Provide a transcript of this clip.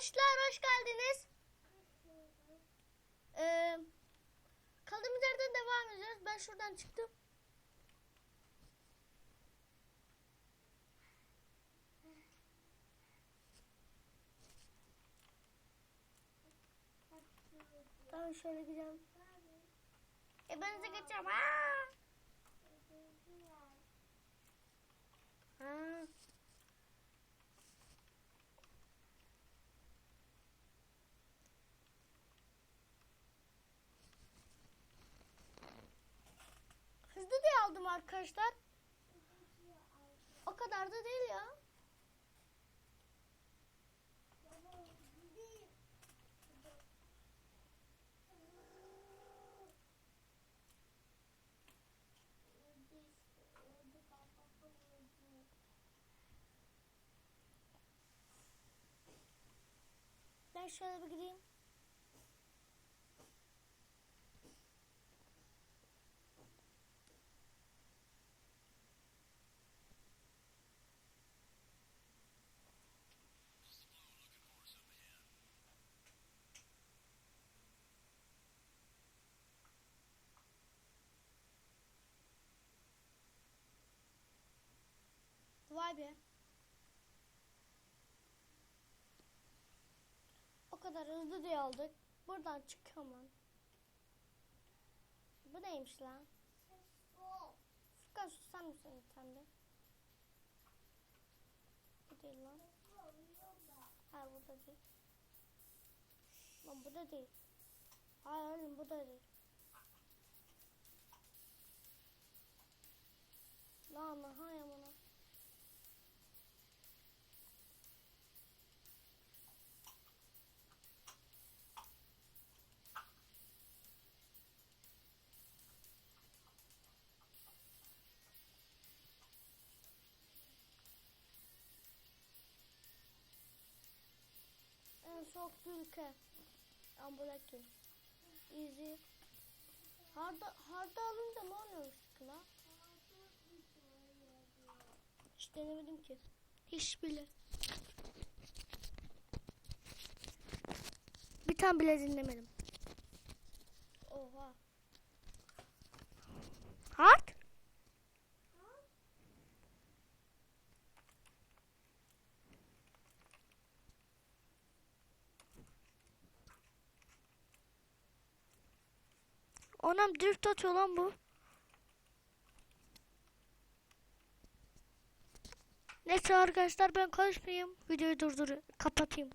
Arkadaşlar hoş geldiniz. Ee, kaldığımız yerden devam ediyoruz. Ben şuradan çıktım. Tamam şöyle gidelim. Ebenize geçeceğim. Aa! Ha. Hızlı diye aldım arkadaşlar. O kadar da değil ya. Ben şöyle bir gideyim. Be. O kadar hızlı diye aldık. Buradan çıkamam. Bu neymiş lan? Furkan susar mısın sen de? Bu değil lan. Ha bu da değil. Lan bu da değil. Hayır oğlum bu da değil. Lan lan soğuk ülke. Ambulaki. Easy. Harda, harda alınca ne oluyor la? Hiç denemedim ki. Hiç bile. Bir tane bile dinlemedim. Oha. Anam drift atıyor lan bu. Neyse arkadaşlar ben konuşmayayım. Videoyu durdur kapatayım.